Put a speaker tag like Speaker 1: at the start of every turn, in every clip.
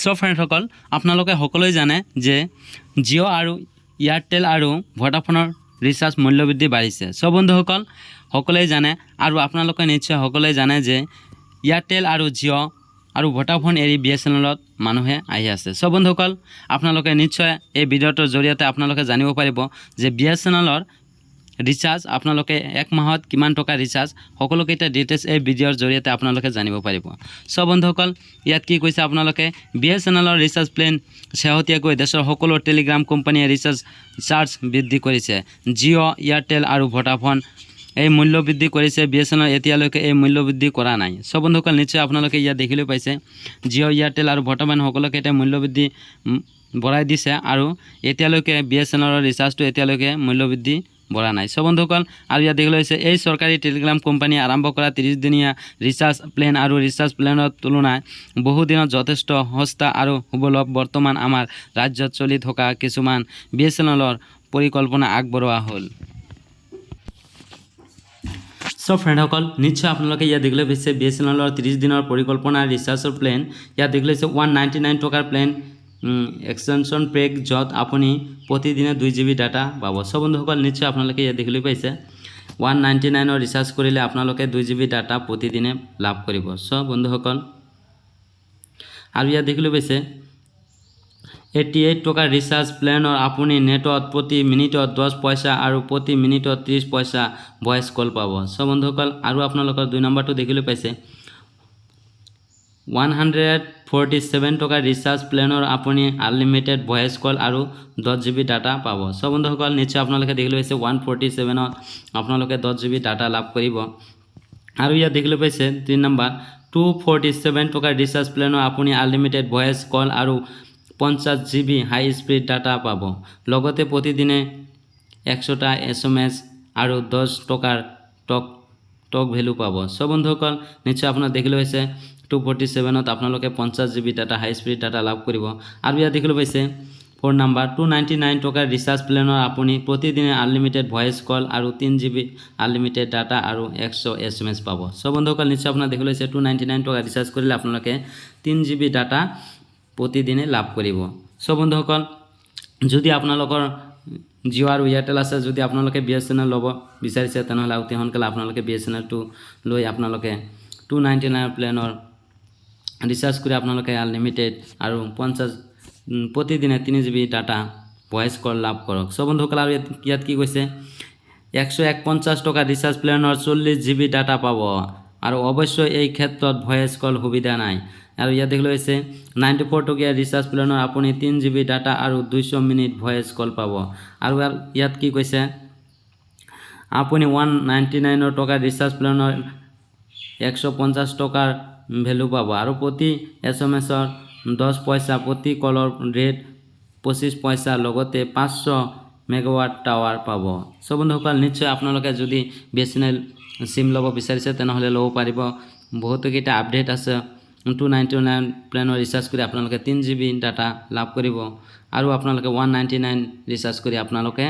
Speaker 1: চ' ফ্ৰেণ্ডসকল আপোনালোকে সকলোৱে জানে যে জিঅ' আৰু এয়াৰটেল আৰু ভডাফোনৰ ৰিচাৰ্জ মূল্যবৃদ্ধি বাঢ়িছে। চ' বন্ধুসকল, সকলোৱে জানে আৰু আপোনালোকে নিশ্চয় সকলোৱে জানে যে এয়াৰটেল আৰু জিঅ' আৰু ভডাফোন এৰি বি এছ এন এলত মানুহে আহি আছে। চ' বন্ধুসকল, আপোনালোকে নিশ্চয় এই ভিডিঅ'টোৰ জৰিয়তে আপোনালোকে জানিব পাৰিব যে বি এছ এন এলৰ ৰিচাৰ্জ আপোনালোকে এক মাহত কিমান টকা ৰিচাৰ্জ সকলোকেইটা ডিটেইলছ এই ভিডিঅ'ৰ জৰিয়তে আপোনালোকে জানিব পাৰিব। চ' বন্ধুসকল, ইয়াত কি কৈছে আপোনালোকে? বি এছ এন এলৰ ৰিচাৰ্জ প্লেন শেহতীয়াকৈ দেশৰ সকলো টেলিগ্ৰাম কোম্পানীয়ে ৰিচাৰ্জ চাৰ্জ বৃদ্ধি কৰিছে। জিঅ' এয়াৰটেল আৰু ভডাফোন এই মূল্য বৃদ্ধি কৰিছে। বি এছ এন এল এতিয়ালৈকে এই মূল্য বৃদ্ধি কৰা নাই। চ' বন্ধুসকল, নিশ্চয় আপোনালোকে ইয়াত দেখিলৈ পাইছে। জিঅ' এয়াৰটেল আৰু ভডাফোন সকলোকে এতিয়া মূল্য বৃদ্ধি বঢ়াই দিছে আৰু এতিয়ালৈকে বি এছ এন এলৰ ৰিচাৰ্জটো এতিয়ালৈকে মূল্য বৃদ্ধি বঢ়া নাই। চ' বন্ধুসকল, আৰু ইয়াত দেখিবলৈ হৈছে, এই চৰকাৰী টেলিগ্ৰাম কোম্পানীয়ে আৰম্ভ কৰা ত্ৰিছদিনীয়া ৰিচাৰ্জ প্লেন আৰু ৰিচাৰ্জ প্লেনৰ তুলনাত বহুদিনত যথেষ্ট সস্তা আৰু সুলভ বৰ্তমান আমাৰ ৰাজ্যত চলি থকা কিছুমান বি এছ এন এলৰ পৰিকল্পনা আগবঢ়োৱা হ'ল। চ' ফ্ৰেণ্ডসকল, নিশ্চয় আপোনালোকে ইয়াত দেখিবলৈ পাইছে বি এছ এন এলৰ ত্ৰিছ দিনৰ পৰিকল্পনা ৰিচাৰ্জৰ প্লেন। ইয়াত পাইছে ওৱান নাইণ্টি নাইন টকাৰ প্লেন। এক্সটেনশ্যন পেক য'ত আপুনি প্ৰতিদিনে দুই জি বি ডাটা পাব। চ' বন্ধুসকল, নিশ্চয় আপোনালোকে ইয়াত দেখিবলৈ পাইছে। ওৱান নাইণ্টি নাইনৰ ৰিচাৰ্জ কৰিলে আপোনালোকে দুই জি বি ডাটা প্ৰতিদিনে লাভ কৰিব। চ' বন্ধুসকল, আৰু ইয়াত দেখিবলৈ পাইছে এইটি এইট টকাৰ ৰিচাৰ্জ প্লেনৰ আপুনি নেটত প্ৰতি মিনিটত দহ পইচা আৰু প্ৰতি মিনিটত ত্ৰিছ পইচা ভইচ কল পাব। চ' বন্ধুসকল, আৰু আপোনালোকৰ দুই নম্বৰটো দেখিবলৈ পাইছে। ওৱান হাণ্ড্ৰেড ফৰ্টি ছেভেন টকাৰ ৰিচাৰ্জ প্লেনৰ আপুনি আনলিমিটেড ভইচ কল আৰু দহ জি বি ডাটা পাব। চ' বন্ধুসকল, নিশ্চয় আপোনালোকে দেখিবলৈ পাইছে ওৱান ফৰ্টি ছেভেনত আপোনালোকে দহ জি বি ডাটা লাভ কৰিব। আৰু ইয়াত দেখিবলৈ পাইছে তিনি নম্বৰ, টু ফৰ্টি ছেভেন টকাৰ ৰিচাৰ্জ প্লেনৰ আপুনি আনলিমিটেড ভইচ কল আৰু পঞ্চাছ G B high speed data পাব। লগতে প্ৰতিদিনে একশটা এছ এম এছ আৰু দহ টকাৰ টক টক ভেলু পাব। চ' বন্ধুসকল, নিশ্চয় আপোনাৰ দেখিবলৈ পাইছে টু ফৰ্টি ছেভেনত আপোনালোকে পঞ্চাছ G B data high speed data লাভ কৰিব। আৰু ইয়াত দেখিবলৈ পাইছে four number two ninety nine টকাৰ ৰিচাৰ্জ প্লেনৰ আপুনি প্ৰতিদিনে আনলিমিটেড ভইচ কল আৰু তিনি জি বি আনলিমিটেড ডাটা আৰু এশ এছ এম এছ পাব। চ' বন্ধুসকল, নিশ্চয় আপোনাৰ দেখিবলৈ পাইছে টু নাইণ্টি নাইন টকা ৰিচাৰ্জ কৰিলে আপোনালোকে তিনি জি বি ডাটা প্ৰতিদিনে লাভ কৰিব। চ' বন্ধুসকল, যদি আপোনালোকৰ জিঅ' আৰু এয়াৰটেল আছে, যদি আপোনালোকে বি এছ এন এল ল'ব বিচাৰিছে, তেনেহ'লে অতি সোনকালে আপোনালোকে বি এছ এন এলটো লৈ আপোনালোকে টু নাইণ্টি নাইন প্লেনৰ ৰিচাৰ্জ কৰি আপোনালোকে আনলিমিটেড আৰু পঞ্চাছ প্ৰতিদিনে তিনি G B data voice call লাভ কৰক। চ' বন্ধুসকল আৰু ইয়াত ইয়াত কি কৈছে? একশ এক পঞ্চাছ টকা ৰিচাৰ্জ প্লেনৰ চল্লিছ জি বি ডাটা পাব। আৰু অৱশ্যে এই ক্ষেত্ৰত ভইচ কল সুবিধা নাই। আৰু ইয়াত দেখিবলৈ হৈছে নাইণ্টি ফ'ৰ টকীয়া ৰিচাৰ্জ প্লেনৰ আপুনি তিনি জি বি ডাটা আৰু দুইশ মিনিট ভইচ কল পাব। আৰু ইয়াত কি কৈছে? আপুনি ওৱান নাইণ্টি নাইনৰ টকা ৰিচাৰ্জ প্লেনৰ একশ পঞ্চাছ টকাৰ ভেলু পাব। আৰু প্ৰতি এছ এম এছৰ দহ পইচা প্ৰতি কলৰ ৰেট পঁচিছ পইচা লগতে পাঁচশো মেগাৱাট টাৱাৰ পাব। চ' বন্ধুসকল, নিশ্চয় আপোনালোকে যদি বি এছ এন এল চিম ল'ব বিচাৰিছে, তেনেহ'লে ল'ব পাৰিব। বহুতোকেইটা আপডেট আছে। টু নাইণ্টি নাইন প্লেনৰ ৰিচাৰ্জ কৰি আপোনালোকে তিনি জি বি ডাটা লাভ কৰিব। আৰু আপোনালোকে ওৱান নাইণ্টি নাইন ৰিচাৰ্জ কৰি আপোনালোকে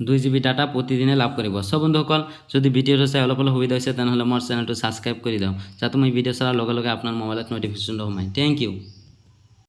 Speaker 1: দুই জি বি ডাটা প্ৰতিদিনে লাভ কৰিব সব বন্ধুসকল, যদি ভিডিঅ'টো চাই অলপ অলপ সুবিধা হৈছে, তেনেহ'লে মোৰ চেনেলটো ছাবস্ক্ৰাইব কৰি দিওঁ যাতে মই ভিডিঅ' চোৱাৰ লগে লগে আপোনাৰ মোবাইলত ন'টিফিকেশ্যনটো সোমাই থেংক ইউ